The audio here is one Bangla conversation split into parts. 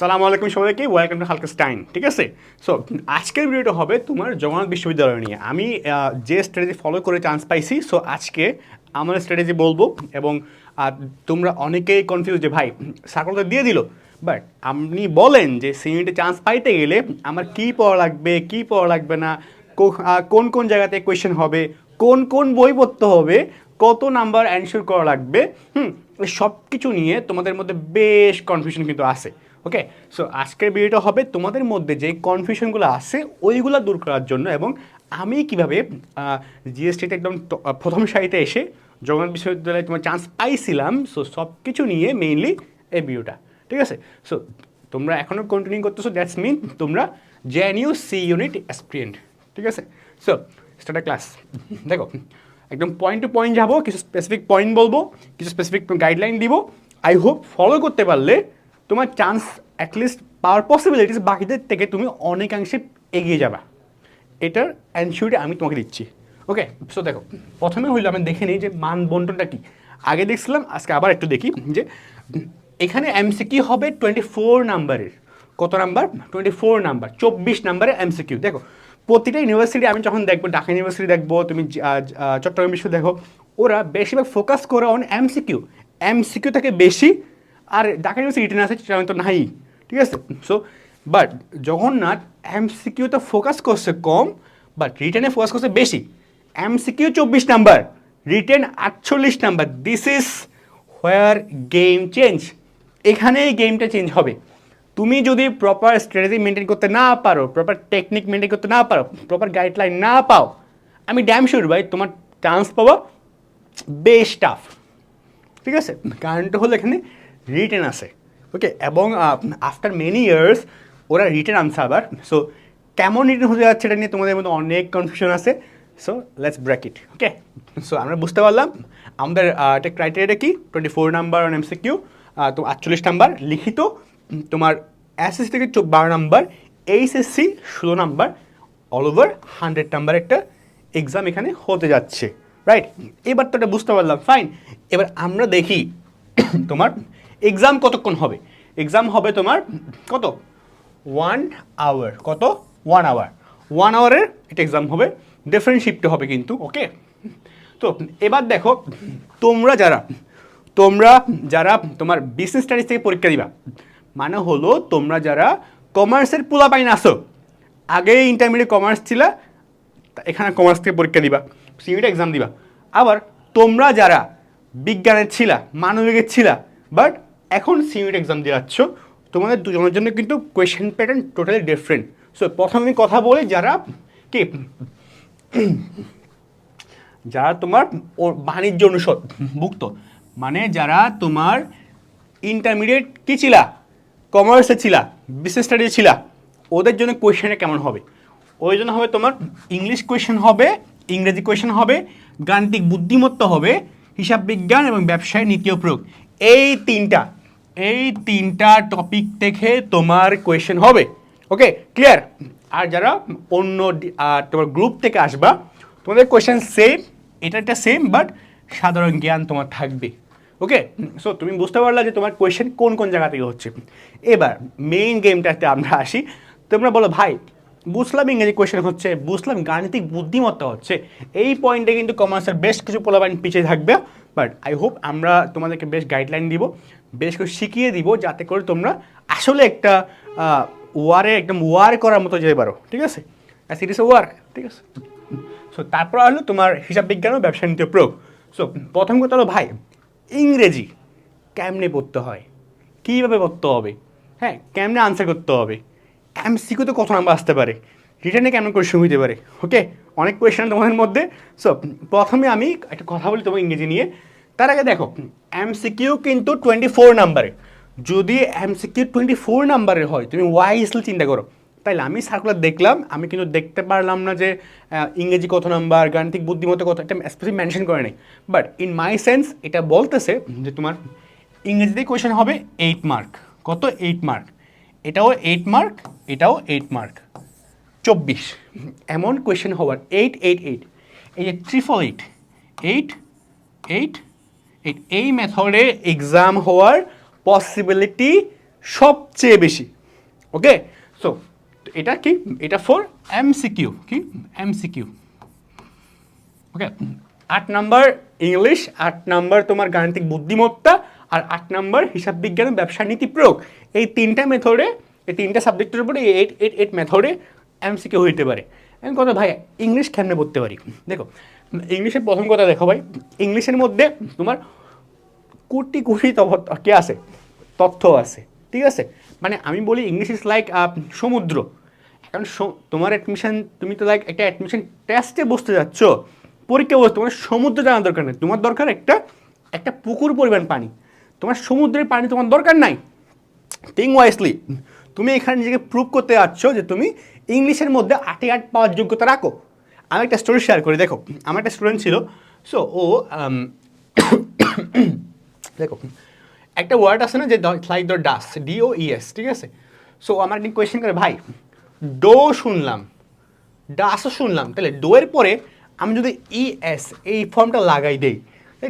সালাম আলাইকুম সবাইকে ওয়েলকাম টু হালকা স্টাইন ঠিক আছে? সো আজকের ভিডিওটা হবে তোমার জগন্নাথ বিশ্ববিদ্যালয় নিয়ে। আমি যে স্ট্র্যাটেজি ফলো করে চান্স পাইছি সো আজকে আমার স্ট্র্যাটেজি বলব এবং তোমরা অনেকেই কনফিউজ যে ভাই সার্কলটা দিয়ে দিল বাট আপনি বলেন যে সিউনিটে চান্স পাইতে গেলে আমার কি পড়া লাগবে, কি পড়া লাগবে না কোন কোন জায়গাতে কোয়েশ্চেন হবে, কোন কোন বই পড়তে হবে, কত নাম্বার অ্যানসার করা লাগবে, হুম সব কিছু নিয়ে তোমাদের মধ্যে বেশ কনফিউশন কিন্তু আছে। ওকে সো আজকের ভিডিওটা হবে তোমাদের মধ্যে যে কনফিউশনগুলো আছে, ওইগুলো দূর করার জন্য এবং আমি কীভাবে জিএসটিতে একদম প্রথম সারিতে এসে জগন্নাথ বিশ্ববিদ্যালয়ে তোমার চান্স পাইছিলাম সো সব কিছু নিয়ে মেইনলি এই ভিডিওটা ঠিক আছে? সো তোমরা এখনও কন্টিনিউ করতেছো দ্যাটস মিন তোমরা then you C unit experience ঠিক আছে? সো স্টার্ট ক্লাস দেখো, একদম পয়েন্ট টু পয়েন্ট যাব, কিছু স্পেসিফিক পয়েন্ট বলব, কিছু স্পেসিফিক গাইডলাইন দিব আই হোপ ফলো করতে পারলে তোমার চান্স অ্যাটলিস্ট পাওয়ার পসিবিলিটিস বাকিদের থেকে তুমি অনেকাংশে এগিয়ে যাবা। এটার অ্যানসিউরিটি আমি তোমাকে দিচ্ছি। ওকে সো দেখো, প্রথমে হইল আমি দেখে নিই যে মান বন্টনটা কি। আগে দেখছিলাম, আজকে আবার একটু দেখি যে, এখানে এমসিকিউ হবে টোয়েন্টি ফোর নাম্বারের কত নাম্বার টোয়েন্টি ফোর নাম্বার চব্বিশ নাম্বারের এমসিকিউ দেখো, প্রতিটা ইউনিভার্সিটি আমি যখন দেখব, ঢাকা ইউনিভার্সিটি দেখব, তুমি চট্টগ্রাম বিশ্ব দেখো, ওরা বেশিরভাগ ফোকাস করে অন এমসিকিউ এমসিকিউ থেকে বেশি আর ঢাকা ইউনিভার্সিটি রিটেন আছে, সেটা তো নাই। ঠিক আছে? সো বাট জগন্নাথ এমসিকিউতে ফোকাস করছে কম বাট রিটেনে ফোকাস করছে বেশি। এমসিকিউ চব্বিশ নাম্বার রিটেন আটচল্লিশ number this is where game change এখানেই গেমটা চেঞ্জ হবে। তুমি যদি প্রপার স্ট্র্যাটেজি মেনটেন করতে না পারো প্রপার টেকনিক মেনটেন করতে না পারো প্রপার গাইডলাইন না পাও, আমি ড্যাম শিওর ভাই, তোমার চান্স পাওয়া বেশ টাফ ঠিক আছে? কারণটা হলো এখানে রিটেন আছে। ওকে এবং আফটার মেনি ইয়ার্স ওরা রিটেন আনছে আবার। সো কেমন রিটেন হতে যাচ্ছে এটা নিয়ে তোমাদের মধ্যে অনেক কনফিউশন আছে। So let's break it okay so আমরা বুঝতে পারলাম। আমাদের একটা ক্রাইটেরিয়াটা কি? Twenty four number on MC Q তো আটচল্লিশ নাম্বার লিখিত। তোমার এসএসসি থেকে বারো নাম্বার এইচএসসি ষোলো number all over hundred number একটা এক্সাম এখানে হতে যাচ্ছে রাইট এবার তো এটা বুঝতে পারলাম ফাইন এবার আমরা দেখি, তোমার এক্সাম কতক্ষণ হবে? এক্সাম হবে তোমার কত? ওয়ান আওয়ার কত? ওয়ান আওয়ার ওয়ান আওয়ারের একটা এক্সাম হবে। ডিফারেন্ট শিফটে হবে কিন্তু ওকে তো এবার দেখো, তোমরা যারা তোমরা যারা তোমার বিজনেস স্টাডিজ থেকে পরীক্ষা দিবা মানে হলো তোমরা যারা কমার্সের পোলা পাইন আসো আগে ইন্টারমিডিয়েট কমার্স ছিল, এখানে কমার্স থেকে পরীক্ষা দিবা সিমিট এক্সাম দিবা। আবার তোমরা যারা বিজ্ঞানের ছিলা, মানবিকের ছিলা বাট এখন সিমিট এক্সাম দিয়ে যাচ্ছ, তোমাদের দুজনের জন্য কিন্তু question pattern totally different so প্রথমে কথা বলি যারা কি? যারা তোমার বাণিজ্য অনুষদ ভুক্ত মানে যারা তোমার ইন্টারমিডিয়েট কি ছিলা? কমার্সে ছিলা বিশেষ স্টাডি ছিলা, ওদের জন্য কোয়েশ্চেনটা কেমন হবে? ওই জন্য হবে তোমার ইংলিশ কোয়েশ্চেন হবে, ইংরেজি কোয়েশ্চেন হবে, গাণিতিক বুদ্ধিমত্তা হবে, হিসাব বিজ্ঞান এবং ব্যবসায় নীতি প্রয়োগ। এই তিনটা এই তিনটা টপিক থেকে তোমার কোয়েশ্চেন হবে। ওকে ক্লিয়ার আর যারা অন্য তোমার গ্রুপ থেকে আসবা, তোমাদের কোয়েশ্চেন সেম এটা একটা সেম বাট সাধারণ জ্ঞান তোমার থাকবে। ওকে সো তুমি বুঝতে পারলা যে তোমার কোয়েশ্চেন কোন কোন জায়গা থেকে হচ্ছে। এবার মেইন গেমটাতে আমরা আসি। তোমরা বলো, ভাই, বুঝলাম ইংরেজি কোয়েশ্চেন হচ্ছে, বুঝলাম গাণিতিক বুদ্ধিমত্তা হচ্ছে। এই পয়েন্টে কিন্তু কমার্সের বেশ কিছু পোলাবাইন পিছিয়ে থাকবে বাট আই হোপ আমরা তোমাদেরকে বেশ গাইডলাইন দিব। বেশ কিছু শিখিয়ে দিব যাতে করে তোমরা আসলে একটা ওয়ারে, একদম ওয়ার করার মতো যেতে পারো, ঠিক আছে? ইট ইস ওয়ার ঠিক আছে? সো তারপর হলো তোমার হিসাব বিজ্ঞান ও ব্যবসা নীতি প্রয়োগ। সো প্রথম কথা হলো, ভাই, ইংরেজি কেমনে পড়তে হয়? কীভাবে পড়তে হবে? হ্যাঁ কেমনে আনসার করতে হবে? এমসিকিউতে কত নাম্বার আসতে পারে? রিটার্নে কেমন কোয়েশ্চেন হইতে পারে? ওকে অনেক কোয়েশ্চেন তোমাদের মধ্যে। সো প্রথমে আমি একটা কথা বলি তোমার ইংরেজি নিয়ে। তার আগে দেখো এমসিকিউ কিন্তু টোয়েন্টি ফোর নাম্বারে যদি এমসিকিউ টোয়েন্টি ফোর নাম্বারের হয়, তুমি ওয়াইসলি চিন্তা করো। তাইলে আমি সার্কুলার দেখলাম, আমি কিন্তু দেখতে পারলাম না যে ইংরেজি কত নাম্বার গাণিতিক বুদ্ধিমত্তা কত একটা স্পেসিফিক মেনশন করে নেই। বাট ইন মাই সেন্স এটা বলতেছে যে তোমার ইংরেজিতে কোয়েশন হবে এইট মার্ক কত এইট মার্ক এটাও এইট মার্ক এটাও এইট মার্ক চব্বিশ। এমন কোয়েশ্চেন হওয়ার এইট এইট এইট এই যে ট্রিপল এইট এইট এইট এই মেথডে এক্সাম হওয়ার পসিবিলিটি সবচেয়ে বেশি। ওকে সো এটা কি? এটা ফর এমসিকিউ কি? এমসিকিউ ওকে আট নাম্বার ইংলিশ আট নাম্বার তোমার গাণিতিক বুদ্ধিমত্তা, আর আট নাম্বার হিসাব বিজ্ঞান ব্যবসা নীতি প্রয়োগ। এই তিনটা মেথডে এই তিনটা সাবজেক্টের উপরে এই এইট এইট এইট মেথডে এম এমসিকিউ হইতে পারে। আমি কথা ভাই ইংলিশ কেমনে পড়তে পারি? দেখো ইংলিশের প্রথম কথা দেখো ভাই, ইংলিশের মধ্যে তোমার কোটি কোটি কে আছে? তথ্য আছে, ঠিক আছে? মানে আমি বলি ইংলিশ ইজ লাইক সমুদ্র। স- তোমার অ্যাডমিশন তুমি তো লাইক একটা অ্যাডমিশন টেস্টে বসতে যাচ্ছ, পরীক্ষা বসতে, তোমার সমুদ্র জানার দরকার নেই। তোমার দরকার একটা একটা পুকুর পরিমাণ পানি। তোমার সমুদ্রের পানি তোমার দরকার নাই। থিং ওয়াইসলি তুমি এখানে নিজেকে প্রুভ করতে যাচ্ছ যে তুমি ইংলিশের মধ্যে আটে আট পাওয়ার যোগ্যতা রাখো। আমি একটা স্টোরি শেয়ার করি, দেখো, আমার একটা স্টুডেন্ট ছিল সো ও দেখো, একটা ওয়ার্ড আছে না যে like the does D O E S ঠিক আছে? সো আমার একদিন কোয়েশ্চেন করে, ভাই, ডো শুনলাম ডাসও শুনলাম, তাহলে ডোয়ের পরে আমি যদি ইএস এই ফর্মটা লাগাই দেই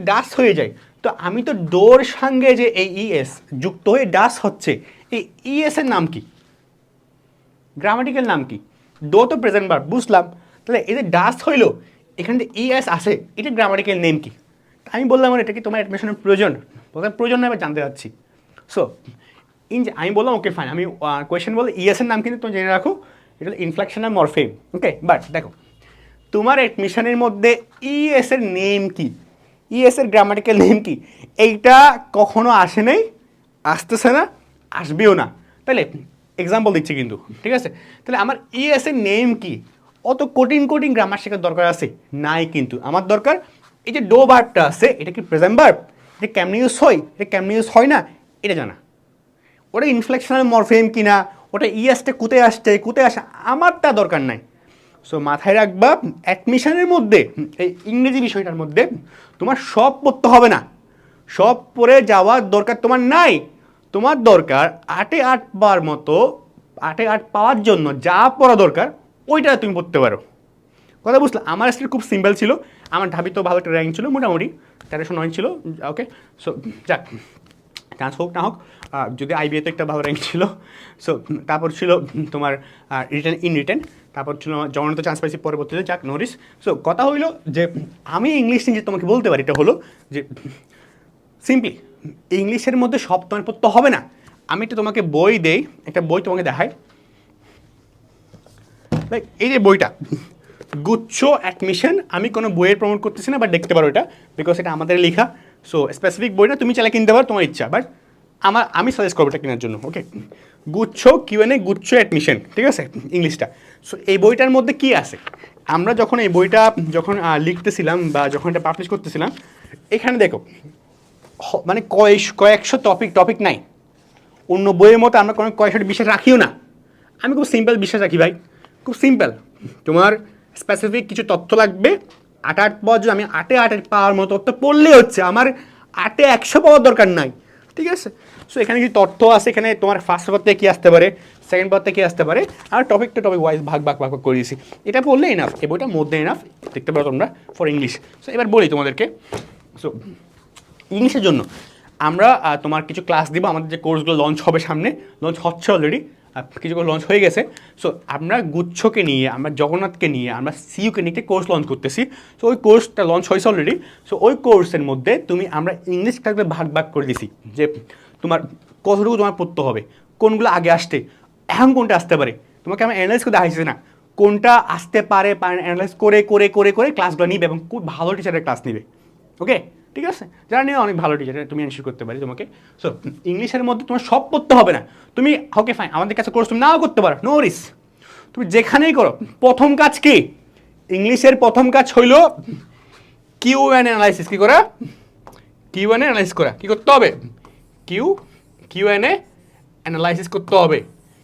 ডাস হয়ে যায়। তো আমি তো ডোর সঙ্গে যে এই ইএস যুক্ত হয়ে ডাস হচ্ছে, এই ইএস এর নাম কি? গ্রামাটিক্যাল নাম কি? ডো তো প্রেজেন্ট বার বুঝলাম। তাহলে এই যে ডাস হইল, এখানে যে ইএস আসে এটা গ্রামাটিক্যাল নেম কি? আমি বললাম "আর এটা কি তোমার অ্যাডমিশনের প্রয়োজন? বললাম, প্রয়োজন না এবার জানতে চাচ্ছি। সো ইন আমি বললাম ওকে ফাইন আমি কোয়েশ্চেন বলে ইএস এর নাম কিন্তু তুমি জেনে রাখো, এটা ইনফ্লেকশন আর মরফেম ওকে বাট দেখো, তোমার অ্যাডমিশনের মধ্যে ইএস এর নেম কি? ইএস এর গ্রামাটিক্যাল নেম কি? এইটা কখনো আসে নাই, আসতেছে না, আসবেও না। তাহলে এক্সাম্পল দিচ্ছি কিন্তু, ঠিক আছে? তাহলে আমার ইএস এর নেম কি? অত কঠিন কঠিন গ্রামার শেখার দরকার আছে? নাই কিন্তু। আমার দরকার এই যে ডো ভার্বটা আছে, এটা কি প্রেজেন্ট ভার্ব? এটা কেমনি ইউজ হয়? এটা কেমনি ইউজ হয় না? এটা জানা। ওটা ইনফ্লেকশনাল মরফেম কিনা? ওটা ইএসটা কুতে আসছে, কুতে আসে আমার তা দরকার নাই। সো মাথায় রাখবা অ্যাডমিশনের মধ্যে এই ইংরেজি বিষয়টার মধ্যে, তোমার সব পড়তে হবে না। সব পড়ে যাওয়ার দরকার তোমার নাই। তোমার দরকার আটে আট বার মতো, আটে আট পাওয়ার জন্য যা পড়া দরকার ওইটা তুমি পড়তে পারো। কথা বুঝলে? আমার স্টেট খুব সিম্পল ছিল। আমার ঢাবি তো ভালো একটা র্যাঙ্ক ছিল, মোটামুটি। তেরোশো নয় ছিল। ওকে সো যাক। চান্স হোক, না হোক যদি আইবিএতে একটা ভালো র্যাঙ্ক ছিল সো তারপর ছিল তোমার রিটার্ন ইন রিটার্ন তারপর ছিল জগন্নাথ চান্স পাইছি পরবর্তীতে, যাক নরিস সো কথা হইল যে, আমি ইংলিশ নিয়ে তোমাকে বলতে পারি, এটা হলো যে সিম্পলি ইংলিশের মধ্যে সব তোমার পড়তে হবে না। আমি একটা তোমাকে বই দেই, একটা বই তোমাকে দেখাই। এই যে বইটা, গুচ্ছ অ্যাডমিশন আমি কোনো বইয়ের প্রমোট করতেছি না বাট দেখতে পারো এটা বিকজ এটা আমাদের লেখা। সো স্পেসিফিক বইটা তুমি চাইলে কিনতে পারো, তোমার ইচ্ছা বাট আমার, আমি সাজেস্ট করব এটা কেনার জন্য ওকে গুচ্ছ কিউ কিউএনএ গুচ্ছ অ্যাডমিশন ঠিক আছে? ইংলিশটা সো এই বইটার মধ্যে কি আছে? আমরা যখন এই বইটা, যখন লিখতেছিলাম বা যখন এটা পাবলিশ করতেছিলাম, এখানে দেখো মানে কয়েশ, কয়েকশো টপিক টপিক নাই। অন্য বইয়ের মতো আমরা কোনো কয়েকশো বিশ্বাস রাখিও না। আমি খুব সিম্পল বিশ্বাস রাখি ভাই। খুব সিম্পল তোমার স্পেসিফিক কিছু তথ্য লাগবে। আট আট জন্য আমি আটে আটে পাওয়ার মতো তথ্য পড়লেই হচ্ছে। আমার আটে একশো পাওয়ার দরকার নাই। ঠিক আছে? সো এখানে কিছু তথ্য আছে। এখানে তোমার ফার্স্ট পেপার থেকে কী আসতে পারে? সেকেন্ড পেপার থেকে কী আসতে পারে? আর টপিক টু টপিক ওয়াইজ ভাগ ভাগ ভাগ ভাগ করে দিয়েছি এটা পড়লে এনাফ এ বইটা মধ্যে এনাফ দেখতে পারো তোমরা ফর ইংলিশ সো এবার বলি তোমাদেরকে। সো ইংলিশের জন্য আমরা তোমার কিছু ক্লাস দিব। আমাদের যে কোর্সগুলো লঞ্চ হবে সামনে লঞ্চ হচ্ছে অলরেডি কিছুগুলো লঞ্চ হয়ে গেছে। সো আমরা গুচ্ছকে নিয়ে, আমরা জগন্নাথকে নিয়ে, আমরা সিইউকে নিয়ে কোর্স লঞ্চ করতেছি। সো ওই কোর্সটা লঞ্চ হয়েছে অলরেডি সো ওই কোর্সের মধ্যে তুমি, আমরা ইংলিশ ক্লাসে ভাগ ভাগ করে দিছি। যে তোমার কতটুকু তোমার পড়তে হবে, কোনগুলো আগে আসতে, এখন কোনটা আসতে পারে। তোমাকে আমরা অ্যানালাইজ করে দেখাইছি না। কোনটা আসতে পারে অ্যানালাইজ করে করে করে করে ক্লাসগুলো নিবে এবং খুব ভালো টিচারের ক্লাস নিবে। ওকে ঠিক আছে? যারা নিয়ে অনেক ভালো টিচার তুমি এনশিওর করতে পারি তোমাকে। সো ইংলিশের মধ্যে তোমার সব পড়তে হবে না। তুমি ওকে ফাইন আমাদের কাছে কোর্স তুমি নাও করতে পারো নো রিস তুমি যেখানেই করো, প্রথম কাজ কি? ইংলিশের প্রথম কাজ হইল কিউ অ্যান অ্যানালাইসিস কী করা? কিউ অ্যান অ্যানালাইসিস করা। কী করতে হবে? Q Q N A analysis করতে হবে।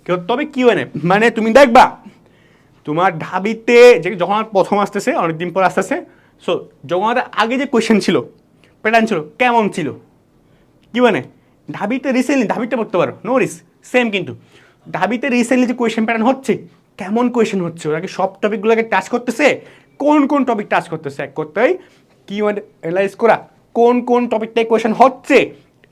কী করতে হবে? কিউ এন এ মানে তুমি দেখবা, তোমার ঢাবিতে যে, যখন প্রথম আসতেছে, অনেকদিন পর আসতেছে সো যখন আগে যে কোয়েশ্চেন ছিল প্যাটার্ন ছিল কেমন ছিল? কি মানে? ঢাবিতে রিসেন্টলি ঢাবিটা পড়তে পারো নো রিস সেম কিন্তু। ঢাবিতে রিসেন্টলি যে কোয়েশ্চেন প্যাটার্ন হচ্ছে, কেমন কোয়েশ্চেন হচ্ছে? ওরা কি সব টপিকগুলোকে টাচ করতেছে? কোন কোন টপিক টাচ করতেছে? এক করতে হয় কি অ্যানালাইজ করা। কোন কোন টপিকটাই কোয়েশ্চেন হচ্ছে?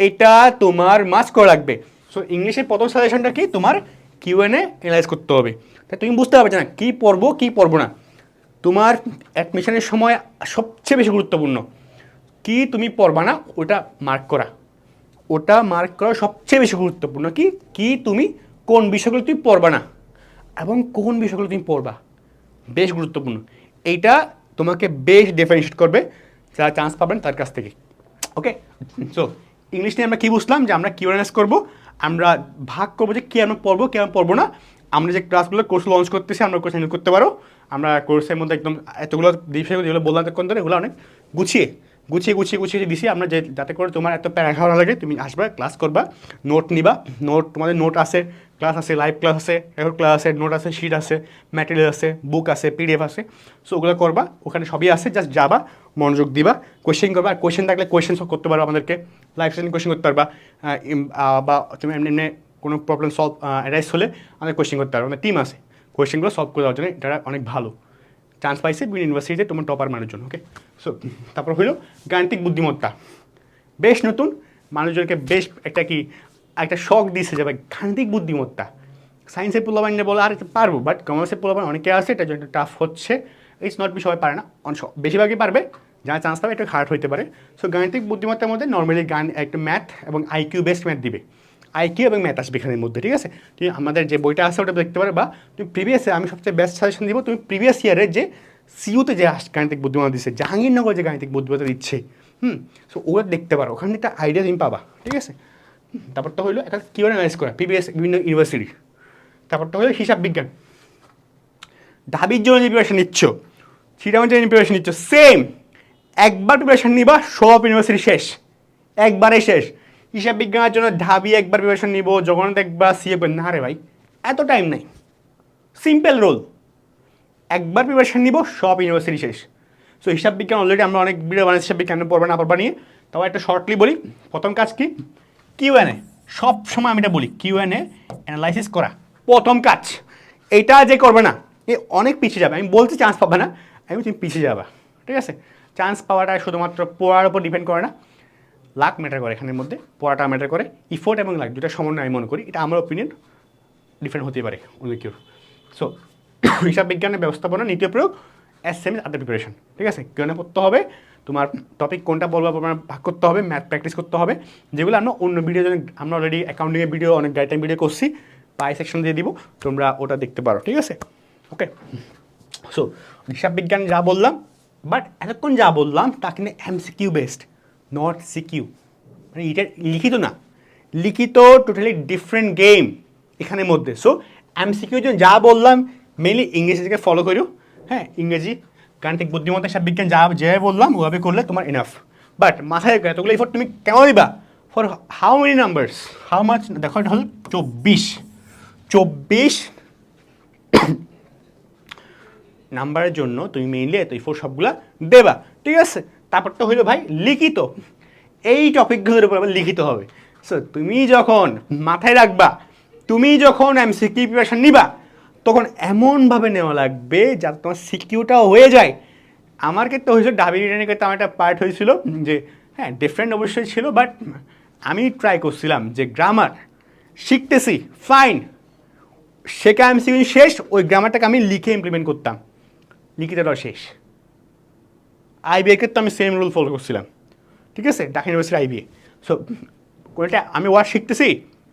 এটা তোমার মাস করা লাগবে। সো ইংলিশের প্রথম সাজেশনটা কি? তোমার কিউ কিউএনএ এনালাইজ করতে হবে। তাই তুমি বুঝতে পারবে না, কী পড়ব কী পড়ব না। তোমার অ্যাডমিশনের সময় সবচেয়ে বেশি গুরুত্বপূর্ণ। কি তুমি পড়বা না, ওটা মার্ক করা। ওটা মার্ক করা সবচেয়ে বেশি গুরুত্বপূর্ণ কি? কি তুমি, কোন বিষয়গুলো তুমি পড়বা না? এবং কোন বিষয়গুলো তুমি পড়বা? বেশ গুরুত্বপূর্ণ। এইটা তোমাকে বেশ ডিফারেন্সিয়েট করবে, যারা চান্স পাবেন তার কাছ থেকে। ওকে সো ইংলিশ নিয়ে আমরা কী বুঝলাম? যে আমরা কিউরেনেস করব? আমরা ভাগ করব যে কী আমরা পড়ব, কী আমরা পড়ব না। আমরা যে ক্লাসগুলো কোর্স লঞ্চ করতেছি, আমরা কোর্স হ্যান্ডেল করতে পারো। আমরা কোর্সের মধ্যে একদম এতগুলো বিষয়গুলো যেগুলো বললাম কোন ধরে, এগুলো অনেক গুছিয়ে। গুছিয়ে গুছিয়ে গুছিয়ে দিছি, আমরা যে, যাতে করে তোমার এত প্যারা খাওয়া লাগে, তুমি আসবা ক্লাস করবা নোট নিবা নোট তোমাদের নোট আছে ক্লাস আছে লাইভ ক্লাস আছে রেকর্ড ক্লাস আছে নোট আছে শিট আছে ম্যাটেরিয়াল আছে বুক আছে পিডিএফ আছে সো ওগুলো করবা, ওখানে সবই আছে জাস্ট যাবা, মনোযোগ দিবা কোয়েশ্চেন করবা, আর কোয়েশ্চেন থাকলে কোয়েশ্চেন করতে পারো আমাদেরকে লাইভ সেশন কোয়েশ্চেন করতে পারবা বা তুমি এমনি এমনি কোনো প্রবলেম সলভ অ্যারাইজ হলে আমাদের কোয়েশ্চেন করতে পারো, আমাদের টিম আছে কোয়েশ্চেনগুলো সলভ করে দেওয়ার জন্য, এটা অনেক ভালো। চান্স পাইছে বিভিন্ন ইউনিভার্সিটিতে তোমার টপার মানের জন্য ওকে সো তারপর হইল গাণিতিক বুদ্ধিমত্তা। বেশ নতুন, মানুষজনকে বেশ একটা কি, একটা শখ দিয়েছে যে ভাই, গাণিতিক বুদ্ধিমত্তা। সায়েন্সের পোলাবান বলে আর পারব বাট কমার্সের পোলাবান অনেকে আছে, এটা জন্য টাফ হচ্ছে। ইটস নট বি সবাই পারে না অনেক বেশিরভাগই পারবে, যারা চান্স পাবে একটু হার্ড হইতে পারে। সো গাণিতিক বুদ্ধিমত্তার মধ্যে নর্মালি গান, একটা ম্যাথ এবং আইকিউ বেস্ট ম্যাথ দিবে। আইকিউ এবং ম্যাথ আসবে এখানের মধ্যে ঠিক আছে? তুমি আমাদের যে বইটা আছে ওটা দেখতে পারো বা তুমি প্রিভিয়াস আমি সবচেয়ে বেস্ট সাজেশন দিব তুমি প্রিভিয়াস ইয়ারের যে সিউতে যে গাণিতিক বুদ্ধিমত্তা দিচ্ছে জাহাঙ্গীরনগর যে গাণিতিক বুদ্ধিমত্তা দিচ্ছে হুম? সো ওটা দেখতে পারো ওখানে একটা আইডিয়া তুমি পাবা ঠিক আছে? হুম, তারপরটা হলো একটা কিউআর অ্যানালাইজ করা প্রিভিয়াস বিভিন্ন ইউনিভার্সিটি তারপরটা হলো হিসাব বিজ্ঞান। ঢাবির জন্য যে প্রিপারেশন নিচ্ছ সিটামের জন্য প্রিপারেশন নিচ্ছ সেম একবার প্রিপারেশন নিবা সব ইউনিভার্সিটি শেষ একবারে শেষ। হিসাব বিজ্ঞানের জন্য ঢাবি একবার প্রিপারেশন নিব, জগন্নাথ একবার সিএ না রে ভাই, এত টাইম নাই। সিম্পল রোল একবার প্রিপারেশন নিব, সব ইউনিভার্সিটি শেষ। সো হিসাব বিজ্ঞান অলরেডি আমরা অনেক ভিডিও বানাচ্ছি হিসাব বিজ্ঞান পড়বে না পড়বা নিয়ে। তাও একটা শর্টলি বলি। প্রথম কাজ কি? কিউএনএ সব সময় আমি এটা বলি কিউএনএ অ্যানালাইসিস করা। প্রথম কাজ। এটা যে করবে না, এ অনেক পিছিয়ে যাবে। আমি বলছি চান্স পাবে না, আমি তুমি পিছিয়ে যাবা। ঠিক আছে? চান্স পাওয়াটা শুধুমাত্র পড়ার উপর ডিপেন্ড করে না। লাক ম্যাটার করে এখানের মধ্যে, পড়াটা ম্যাটার করে। ইফোর্ট এবং লাক দুটা সমন্বয় আমি মনে করি। এটা আমার ওপিনিয়ন ডিফারেন্ট হতে পারে অনেক কেউ সো হিসাব বিজ্ঞানের ব্যবস্থাপনা, নীতি প্রয়োগ এস সেম আদার প্রিপারেশন ঠিক আছে? কেন পড়তে হবে, তোমার টপিক কোনটা বলব, তোমার ভাগ করতে হবে ম্যাথ প্র্যাকটিস করতে হবে। যেগুলো আমরা অন্য ভিডিও আমরা অলরেডি অ্যাকাউন্টিংয়ের ভিডিও অনেক গাইডলাইন ভিডিও করছি পাই সেকশন দিয়ে দিব, তোমরা ওটা দেখতে পারো। ঠিক আছে? ওকে সো হিসাব বিজ্ঞান যা বললাম বাট এতক্ষণ যা বললাম তা কিন্তু এমসিকিউ বেসড নট সিকিউ মানে এটা লিখিত না। লিখিত টোটালি ডিফারেন্ট গেম এখানের মধ্যে। সো এমসিকিউ জন্য যা বললাম মেনলি ইংরেজিকে ফলো করো। হ্যাঁ ইংরেজি, গাণিতিক বুদ্ধিমত্তা হিসাব বিজ্ঞান, যা যে বললাম, ওভাবে করলে তোমার এনাফ বাট মাথায় এতগুলো এফোর্ট তুমি কেন দিবা? For how many numbers how much দেখো, এটা হল চব্বিশ। চব্বিশ নাম্বারের জন্য তুমি মেইনলি এত ফোর সবগুলা দেবা। ঠিক আছে? তারপরটা হইল ভাই লিখিত। এই টপিকগুলোর উপর আবার লিখিত হবে। সো তুমি যখন মাথায় রাখবা, তুমি যখন এমসিকিউ প্রিপারেশন নিবা, তখন এমনভাবে নেওয়া লাগবে যাতে তোমার সিকিউটাও হয়ে যায়। আমার ক্ষেত্রে হয়েছিল, ডাবি রিটার্নের ক্ষেত্রে আমার একটা পার্ট হয়েছিল যে হ্যাঁ ডিফারেন্ট অবশ্যই ছিল বাট আমি ট্রাই করছিলাম যে গ্রামার শিখতেছি ফাইন শেখা এমসিকিউ শেষ, ওই গ্রামারটাকে আমি লিখে ইমপ্লিমেন্ট করতাম। লিখিতটাও শেষ। আইবিএ ক্ষেত্রে আমি সেম রুল ফলো করছিলাম। ঠিক আছে? ঢাকা ইউনিভার্সিটি আইবিএ সো কোনটা আমি ওয়ার্ড শিখতেছি?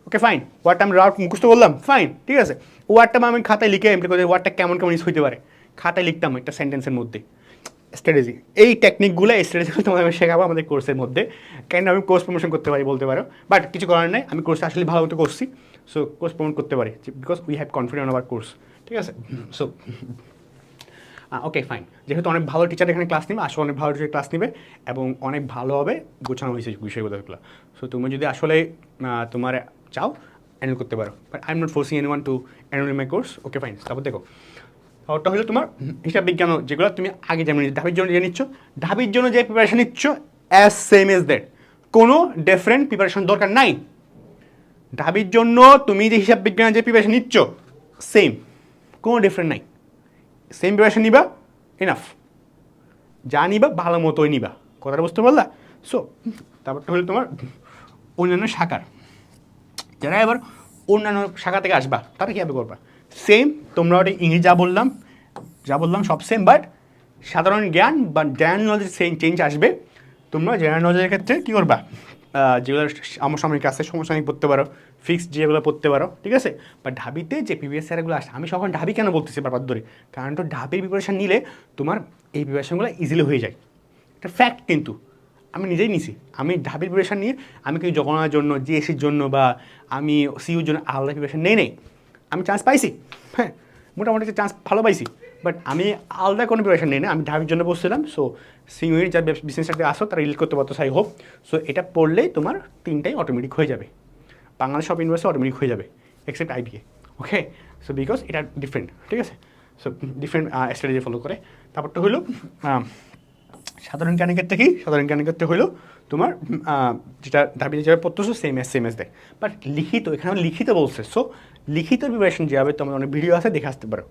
ওকে ফাইন ওয়ার্ডটা আমি রাউট মুখস্থ করলাম? ফাইন ঠিক আছে? ওয়ার্ডটা আমি খাতায় লিখে এমপ্লি করে ওয়ার্ডটা কেমন কেমন ইউজ হইতে পারে। খাতায় লিখতাম একটা সেন্টেন্সের মধ্যে। স্ট্র্যাটেজি এই টেকনিকগুলো এই স্ট্র্যাটেজিগুলো তোমাদের আমি শেখাবো আমাদের কোর্সের মধ্যে। কেন আমি কোর্স প্রমোশন করতে পারি বলতে পারো। বাট কিছু করার নেই। আমি কোর্স আসলে ভালো মতো করছি। সো কোর্স প্রমোট করতে পারি। Because we have confident our course ঠিক আছে? সো ওকে ফাইন যেহেতু অনেক ভালো টিচার এখানে ক্লাস নেবে আসলে অনেক ভালো টিচার ক্লাস নেবে এবং অনেক ভালোভাবে গোছানো হয়েছে বিষয়গুলো সো তুমি যদি আসলে তোমার চাও অ্যানুয়াল করতে পারো। But I am not forcing anyone to annual my course okay fine তারপর দেখো। ওটা হলো তোমার হিসাব বিজ্ঞান যেগুলো তুমি আগে যেমন ঢাবির জন্য যে নিচ্ছ ঢাবির জন্য যে প্রিপারেশন নিচ্ছ অ্যাজ সেম এজ দ্যাট কোনো ডিফারেন্ট প্রিপারেশন দরকার নাই। ঢাবির জন্য তুমি যে হিসাব বিজ্ঞানের যে প্রিপারেশন নিচ্ছ সেম কোনো ডিফারেন্ট নাই। সেম প্রিপারেশন নিবা এনাফ যা নিবা, ভালো মতোই নিবা। কথাটা বুঝতে পারলা? সো তারপরটা হলো তোমার অন্যান্য শাখার। যারা এবার অন্যান্য শাখা থেকে আসবা, তারা কীভাবে করবা? সেম তোমরা ওটা ইংরেজি যা বললাম যা বললাম সব সেম বাট সাধারণ জ্ঞান বা জেনারেল নলেজ সেম চেঞ্জ আসবে। তোমরা জেনারেল নলেজের ক্ষেত্রে কী করবা? যেগুলো সমসাময়িক আছে সমসাময়িক পড়তে পারো ফিক্সড যেগুলো পড়তে পারো, ঠিক আছে? বা ঢাবিতে যে প্রিভিয়াস ইয়ারগুলো আসে, আমি সখন ঢাবি কেন বলতেছি বারবার ধরে? কারণ তো ঢাবির প্রিপারেশন নিলে তোমার এই প্রিপারেশনগুলো ইজিলি হয়ে যায়। এটা ফ্যাক্ট কিন্তু। আমি নিজেই নিছি। আমি ঢাবির প্রিপারেশন নিয়ে, আমি কিন্তু জগন্নাথের জন্য জিএসির জন্য বা আমি সিউর জন্য আলাদা প্রিপারেশন নেই নেই। আমি চান্স পাইছি। হ্যাঁ? মোটামুটি একটা চান্স ভালো পাইছি বাট আমি আলাদা কোনো প্রিপারেশন নেই না, আমি ঢাবির জন্য বসছিলাম সো সিউয়ের যা বিজনেস সাথে আসো, তারা রিল করতে পারতো সাই হোক সো এটা পড়লেই তোমার তিনটাই অটোমেটিক হয়ে যাবে। বাংলাদেশ সব ইউনিভার্সিটি অটোমেটিক হয়ে যাবে except IBA okay so because এটা ডিফারেন্ট ঠিক আছে? সো ডিফারেন্ট স্ট্র্যাটেজি ফলো করে। তারপরটা হলো সাধারণ জ্ঞানের ক্ষেত্রে কি? সাধারণ জ্ঞানের ক্ষেত্রে হলো তোমার যেটা দাবি যেভাবে পড়তেছো সেম এস সেম এস দেয় বাট লিখিত এখানে লিখিত বলছে সো লিখিত প্রিপারেশন যে হবে, তোমার অনেক ভিডিও আছে, দেখে আসতে পারো।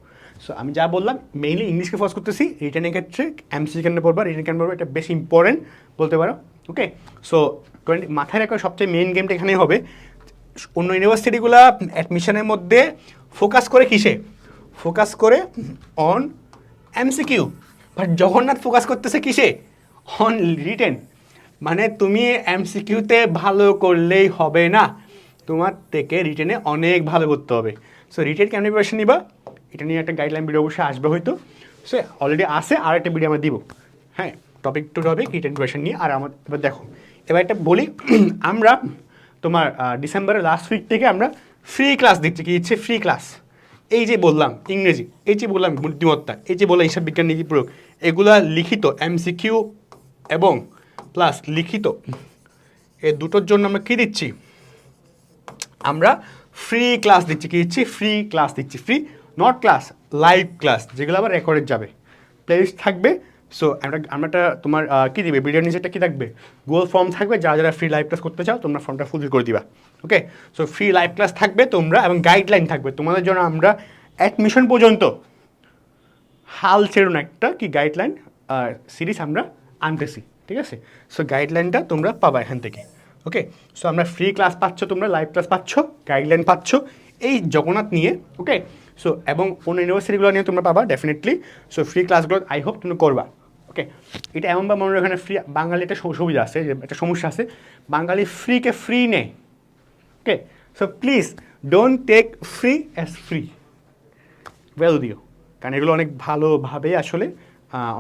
সো আমি যা বললাম মেইনলি ইংলিশকে ফোকাস করতেছি। রিটার্নের ক্ষেত্রে এমসি কেন পড়বা রিটার্ন কেন পড়বা, এটা বেশি ইম্পর্টেন্ট বলতে পারো। ওকে সো টোয়েন্টি মাথায় রাখার সবচেয়ে মেইন গেমটা এখানেই হবে। অন্য ইউনিভার্সিটিগুলো অ্যাডমিশনের মধ্যে ফোকাস করে কিসে? ফোকাস করে on MCQ but Jagannath focus করতেছে কিসে? অন রিটেন মানে তুমি এমসিকিউতে ভালো করলেই হবে না। তোমার থেকে রিটেনে অনেক ভালো করতে হবে। সো রিটেন কেন প্রিপারেশন নিবা? এটা নিয়ে একটা গাইডলাইন ভিডিও অবশ্যই আসবে হয়তো। সো অলরেডি আসে আর একটা ভিডিও আমরা দিব। হ্যাঁ topic to topic written preparation নিয়ে, আর আমার এবার দেখো, এবার একটা বলি, আমরা তোমার ডিসেম্বরের লাস্ট উইক থেকে আমরা ফ্রি ক্লাস দিচ্ছি, কি দিচ্ছে? ফ্রি ক্লাস এই যে বললাম, ইংরেজি, এই যে বললাম বুদ্ধিমত্তা, এই যে বললাম হিসাব বিজ্ঞান নীতি প্রয়োগ, এগুলা লিখিত এমসিকিউ এবং প্লাস লিখিত, এ দুটোর জন্য আমরা কী দিচ্ছি? আমরা ফ্রি ক্লাস দিচ্ছি কি দিচ্ছি? ফ্রি ক্লাস দিচ্ছি free not class live class যেগুলো আবার রেকর্ডেড যাবে। প্লেলিস্ট থাকবে সো আমরা আমরা একটা তোমার কী দিবে? ভিডিও নিচেটা কী থাকবে? গুগল ফর্ম থাকবে, যারা যারা ফ্রি লাইভ ক্লাস করতে চাও, তোমরা ফর্মটা ফুলফিল করে দিবা okay so free live class থাকবে তোমরা এবং গাইডলাইন থাকবে। তোমাদের জন্য আমরা অ্যাডমিশন পর্যন্ত হাল ছেড়ুন একটা, কি গাইডলাইন সিরিজ আমরা আনতেছি, ঠিক আছে? সো গাইডলাইনটা তোমরা পাবা এখান থেকে। ওকে সো আমরা ফ্রি ক্লাস পাচ্ছ তোমরা লাইভ ক্লাস পাচ্ছ গাইডলাইন পাচ্ছ, এই জগন্নাথ নিয়ে ওকে সো এবং অন্য ইউনিভার্সিটিগুলো নিয়ে তোমরা পাবা ডেফিনেটলি সো ফ্রি ক্লাসগুলো আই হোপ তুমি করবা ওকে এটা এমন বা মনে এখানে ফ্রি বাঙালি একটা সুবিধা আছে একটা সমস্যা আছে। বাঙালি ফ্রিকে ফ্রি নেয় okay so please don't take free as free value দিও। কারণ এগুলো অনেক ভালোভাবে আসলে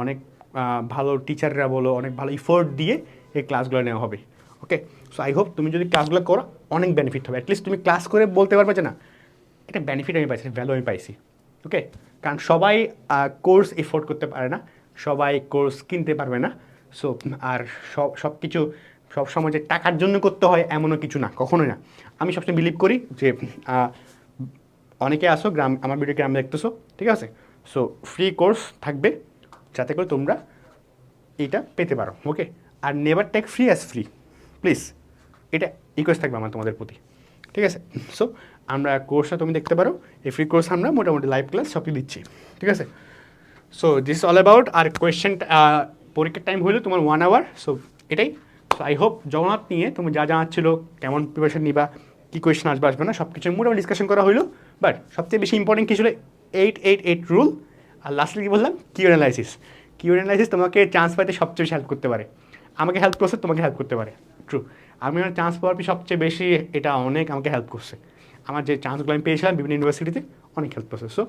অনেক ভালো টিচাররা বলো, অনেক ভালো ইফোর্ট দিয়ে এই ক্লাসগুলো নেওয়া হবে। ওকে সো আই হোপ তুমি যদি ক্লাসগুলো করো, অনেক বেনিফিট হবে। অ্যাটলিস্ট তুমি ক্লাস করে বলতে পারবে যে না, এটা বেনিফিট আমি পাইছি ভ্যালু আমি পাইছি ওকে কারণ সবাই কোর্স এফোর্ড করতে পারে না, সবাই কোর্স কিনতে পারবে না সো আর সব সব কিছু সব সময় যে টাকার জন্য করতে হয়, এমনও কিছু না, কখনোই না। আমি সবসময় বিলিভ করি যে অনেকে আসো, গ্রাম, আমার ভিডিও গ্রামে দেখতেছো, ঠিক আছে? সো ফ্রি কোর্স থাকবে, যাতে করে তোমরা এটা পেতে পারো okay R never take free as free please, এটা রিকোয়েস্ট থাকবে আমার তোমাদের প্রতি, ঠিক আছে? সো আমরা কোর্সটা তুমি দেখতে পারো, এই ফ্রি কোর্স আমরা মোটামুটি লাইভ ক্লাস সবই দিচ্ছি, ঠিক আছে? সো দিস অল অ্যাবাউট আর কোয়েশ্চেন পরীক্ষার টাইম হইল তোমার ওয়ান আওয়ার সো এটাই। সো আই হোপ জগন্নাথ নিয়ে তুমি যা জানার ছিল কেমন প্রিপারেশন নিবা, কী কোয়েশ্চেন আসবে আসবে না সব কিছু মোটামুটি ডিসকাশন করা হলো। বাট সবচেয়ে বেশি ইম্পর্টেন্ট কী ছিল এইট এইট এইট রুল আর লাস্টলি কী বললাম কিউ অ্যানালাইসিস কিউ অ্যানালাইসিস তোমাকে চান্স পাইতে সবচেয়ে বেশি হেল্প করতে পারে। আমাকে হেল্প করছে, তোমাকে হেল্প করতে পারে। ট্রু আমি আমার চান্স পাওয়ার সবচেয়ে বেশি এটা অনেক আমাকে হেল্প করছে। আমার যে চান্সগুলো আমি পেয়েছিলাম বিভিন্ন ইউনিভার্সিটিতে অনেক হেল্প করছে। সো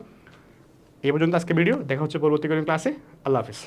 এই পর্যন্ত আজকে ভিডিও দেখা হচ্ছে পরবর্তী কোনো ক্লাসে আল্লাহ হাফিজ।